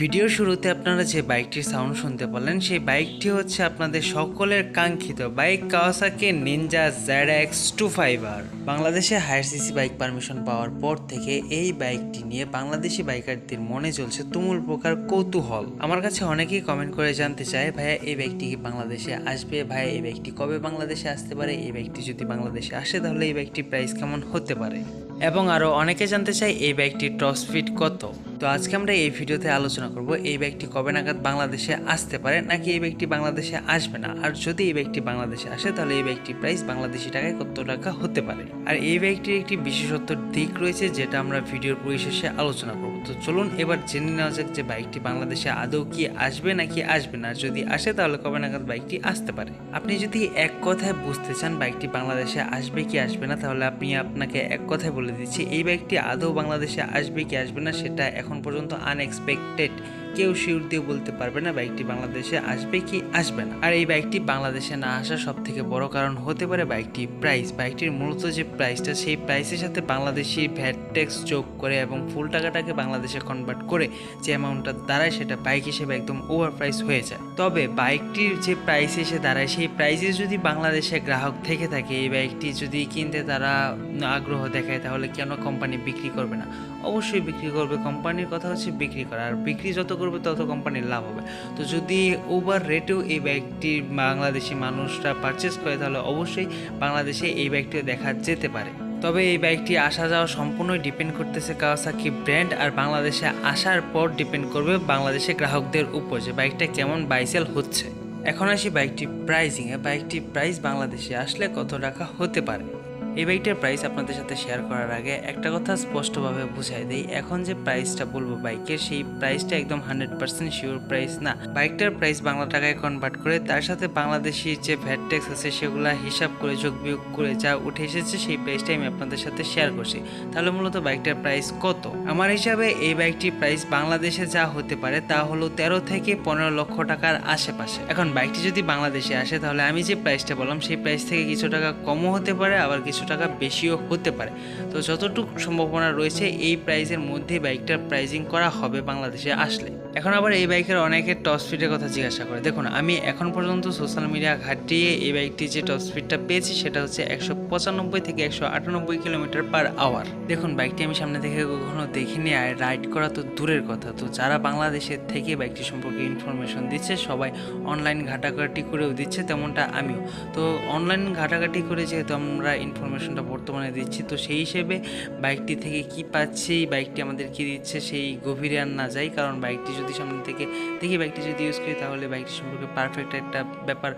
Video শুরুতে আপনারা যে বাইকটির সাউন্ড শুনতে পারলেন সেই বাইকটি হচ্ছে আপনাদের সকলের কাঙ্ক্ষিত bike Kawasaki Ninja Z X two five আর বাংলাদেশে হায়ার সিসি বাইক পারমিশন পাওয়ার পর থেকে এই বাইকটি নিয়ে বাংলাদেশি বাইকারদের মনে চলছে তুমুল প্রকার কৌতূহল। আমার কাছে অনেকেই কমেন্ট করে জানতে চায়, ভাইয়া, এই বাইকটি কি বাংলাদেশে আসবে? ভাইয়া, এই বাইকটি কবে বাংলাদেশে আসতে পারে? এই বাইকটি যদি বাংলাদেশে আসে, তাহলে এই বাইকটির প্রাইস কেমন হতে পারে? এবং আরও অনেকে জানতে চায়, এই বাইকটির টপ স্পিড কত? তো আজকে আমরা এই ভিডিওতে আলোচনা করব, এই ব্যাগটি কবে নাগাদ বাংলাদেশে আসতে পারে নাকি এই ব্যাগটি বাংলাদেশে আসবে না? আর যদি এই ব্যাগটি বাংলাদেশে আসে, তাহলে এই বাইকটির প্রাইস বাংলাদেশি টাকায় কত টাকা হতে পারে? আর এই ব্যাগটির একটি বিশেষত্ব দিক রয়েছে, যেটা আমরা ভিডিওর পরিশেষে আলোচনা করব। তো চলুন এবার জেনে নেওয়া যাক যে বাইকটি বাংলাদেশে আদৌ কি আসবে নাকি আসবে না। যদি আসে, তাহলে কবে নাগাদ বাইকটি আসতে পারে? আপনি যদি এক কথায় বুঝতে চান বাইকটি বাংলাদেশে আসবে কি আসবে না, তাহলে আপনি আপনাকে এক কথায় বলে দিচ্ছি, এই বাইকটি আদৌ বাংলাদেশে আসবে কি আসবে না, সেটা এখন পর্যন্ত আনএক্সপেক্টেড কেউ শিওর দিয়ে বলতে পারবে না বাইকটি বাংলাদেশে আসবে কি আসবে না। আর এই বাইকটি বাংলাদেশে না আসার সব থেকে বড় কারণ হতে পারে বাইকটি প্রাইস বাইকটির মূলত যে প্রাইসটা সেই প্রাইসের সাথে বাংলাদেশি ভ্যাট ট্যাক্স যোগ করে এবং ফুল টাকাটাকে বাংলাদেশে কনভার্ট করে যে অ্যামাউন্টটা দাঁড়ায়, সেটা বাইক হিসেবে একদম ওভার প্রাইস হয়ে যায়। তবে বাইকটির যে প্রাইস এসে দাঁড়ায়, সেই প্রাইসে যদি বাংলাদেশে গ্রাহক থেকে থাকে, এই বাইকটি যদি কিনতে তারা আগ্রহ দেখায়, তাহলে কেন কোম্পানি বিক্রি করবে না? অবশ্যই বিক্রি করবে। কোম্পানির কথা হচ্ছে বিক্রি করা। আর বিক্রি যত করবে তত কোম্পানির লাভ হবে। তো যদি ওভার রেটেও এই বাইকটি বাংলাদেশি মানুষরা পারচেস করে, তাহলে অবশ্যই বাংলাদেশে এই বাইকটিও দেখা যেতে পারে। তবে এই বাইকটি আসা যাওয়া সম্পূর্ণই ডিপেন্ড করতেছে কাওয়াসাকি ব্র্যান্ড আর বাংলাদেশে আসার পর ডিপেন্ড করবে বাংলাদেশে গ্রাহকদের উপর যে বাইকটা কেমন বাইসেল হচ্ছে। এখন আসি বাইকটি প্রাইজিংয়ে বাইকটি প্রাইস বাংলাদেশে আসলে কত টাকা হতে পারে? এই বাইকটার প্রাইস আপনাদের সাথে শেয়ার করার আগে একটা কথা স্পষ্টভাবে বুঝাই দিই। এখন যে প্রাইসটা বলব বাইকের, সেই প্রাইসটা একদম হান্ড্রেড পার্সেন্ট শিওর প্রাইস না। বাইকটার প্রাইস বাংলা টাকায় কনভার্ট করে, তার সাথে বাংলাদেশি যে ভ্যাট ট্যাক্স আছে, সেগুলো হিসাব করে, যোগ বিয়োগ করে যা উঠে এসেছে, সেই প্রাইসটাই আমি আপনাদের সাথে শেয়ার করছি। তাহলে মূলত বাইকটার প্রাইস কত? আমার হিসাবে এই বাইকটির প্রাইস বাংলাদেশে যা হতে পারে, তা হলো তেরো থেকে পনেরো লক্ষ টাকার আশেপাশে। এখন বাইকটি যদি বাংলাদেশে আসে, তাহলে আমি যে প্রাইসটা বললাম, সেই প্রাইস থেকে কিছু টাকা কমও হতে পারে, আবার কিছু টাকা বেশিও হতে পারে। তো যতটুকু সম্ভাবনা রয়েছে, এই প্রাইজের মধ্যে বাইকটার প্রাইজিং করা হবে বাংলাদেশে আসলে। এখন আবার এই বাইকের অনেকের টপ স্পিডের কথা জিজ্ঞাসা করে। দেখুন, আমি এখন পর্যন্ত সোশ্যাল মিডিয়া ঘাটিয়ে এই বাইকটি যে টপ স্পিডটা পেয়েছি, সেটা হচ্ছে একশো পঁচানব্বই থেকে একশো আটানব্বই কিলোমিটার পার আওয়ার দেখুন, বাইকটি আমি সামনে থেকে কখনো দেখিনি আর রাইড করা তো দূরের কথা। তো যারা বাংলাদেশের থেকে বাইকটি সম্পর্কে ইনফরমেশন দিচ্ছে, সবাই অনলাইন ঘাটাঘাটি করেও দিচ্ছে তেমনটা আমিও। তো অনলাইন ঘাটাঘাটি করে যেহেতু আমরা ইনফরমেশনটা বর্তমানে দিচ্ছি, তো সেই হিসেবে বাইকটি থেকে কি পাচ্ছি, বাইকটি আমাদের কি দিচ্ছে, সেই গভীরে আর না যাই, কারণ বাইকটি যদি সামনে থেকে দেখি বাইকটি যদি ইউজ করি, তাহলে বাইকটি সম্পর্কে পারফেক্ট একটা ব্যাপার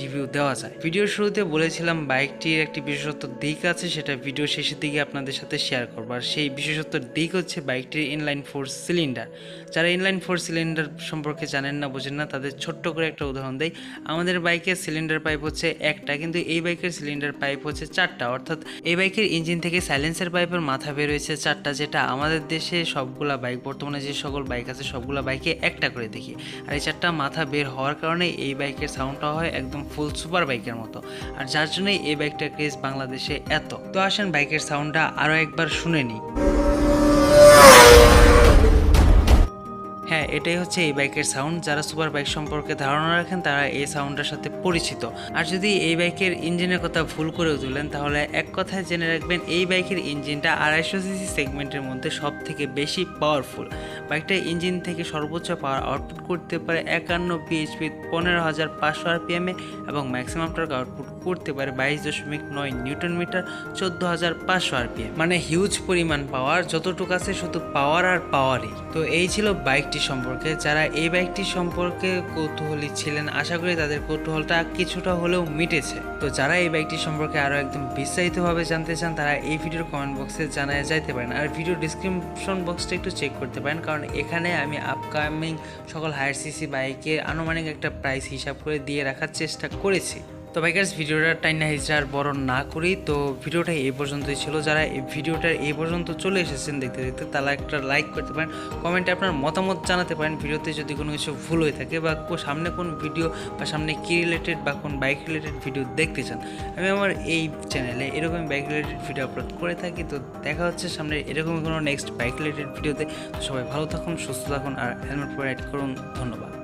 রিভিউ দেওয়া যায়। ভিডিওর শুরুতে বলেছিলাম বাইকটির একটি বিশেষত্ব দিক আছে, সেটা ভিডিও শেষের দিকে আপনাদের সাথে শেয়ার করব। আর সেই বিশেষত্ব দিক হচ্ছে বাইকটির ইনলাইন ফোর সিলিন্ডার যারা ইনলাইন ফোর সিলিন্ডার সম্পর্কে জানেন না, বোঝেন না, তাদের ছোট্ট করে একটা উদাহরণ দেয় আমাদের বাইকের সিলিন্ডার পাইপ হচ্ছে একটা, কিন্তু এই বাইকের সিলিন্ডার পাইপ হচ্ছে চারটা। অর্থাৎ এই বাইকের ইঞ্জিন থেকে সাইলেন্সার পাইপের মাথা বের হয়েছে চারটা, যেটা আমাদের দেশে সবগুলা বাইক, বর্তমানে যে সকল বাইক আছে, সবগুলা একটা করে দেখি। আর এই চারটা মাথা বের হওয়ার কারণে এই বাইকের সাউন্ডটা হয় একদম ফুল সুপার বাইকের মতো। আর যার জন্যই এই বাইকটা ক্রেজ বাংলাদেশে এত। তো আসেন বাইকের সাউন্ডটা আরও একবার শুনে নিই। হ্যাঁ এটাই হচ্ছে এই বাইকের সাউন্ড যারা সুপার বাইক সম্পর্কে ধারণা রাখেন, তারা এই সাউন্ডের সাথে পরিচিত। আর যদি এই বাইকের ইঞ্জিনের কথা ভুল করেও তুলেন, তাহলে এক কথায় জেনে রাখবেন, এই বাইকের ইঞ্জিনটা আড়াইশো সিসি সেগমেন্টের মধ্যে সব থেকে বেশি পাওয়ারফুল বাইকটা ইঞ্জিন থেকে সর্বোচ্চ পাওয়ার আউটপুট করতে পারে একান্ন পিএইচপি পনেরো হাজার পাঁচশো আরপিএমে এবং ম্যাক্সিমাম টর্ক আউটপুট করতে পারে বাইশ দশমিক নয় নিউটন মিটার, চোদ্দ হাজার পাঁচশো আরপিএম মানে হিউজ পরিমাণ পাওয়ার যতটুকু আছে শুধু পাওয়ার আর পাওয়ারই তো এই ছিল বাইকটি সম্পর্কে, যারা এই বাইকটি সম্পর্কে কৌতূহলী ছিলেন, আশা করি তাদের কৌতূহলটা কিছুটা হলেও মিটেছে। তো যারা এই বাইকটি সম্পর্কে আরও একদম বিস্তারিতভাবে জানতে চান, তারা এই ভিডিওর কমেন্ট বক্সে জানায় যাইতে পারেন। আর ভিডিও ডিসক্রিপশন বক্সটা একটু চেক করতে পারেন, কারণ এখানে আমি আপকামিং সকল হায়ার সিসি বাইকের আনুমানিক একটা প্রাইস হিসাব করে দিয়ে রাখার চেষ্টা করেছি। তো বাইকার্স ভিডিওটা টাইনা হিজড়া আর বড় না করি। তো ভিডিওটা এই পর্যন্তই ছিল। যারা এই ভিডিওটা এই পর্যন্ত চলে এসেছেন, দেখতে দেখতে তারা একটা লাইক করতে পারেন কমেন্টে আপনার মতামত জানাতে পারেন। ভিডিওতে যদি কোনো কিছু ভুল হয়ে থাকে বা সামনে কোন ভিডিও বা সামনে কি রিলেটেড বা কোন বাইক রিলেটেড ভিডিও দেখতে চান, আমি আমার এই চ্যানেলে এরকম বাইক রিলেটেড ভিডিও আপলোড করে থাকি। তো দেখা হচ্ছে সামনে এরকমই কোনো নেক্সট বাইক রিলেটেড ভিডিওতে সবাই ভালো থাকুন, সুস্থ থাকুন, আর হেলমেট পরে করুন। ধন্যবাদ।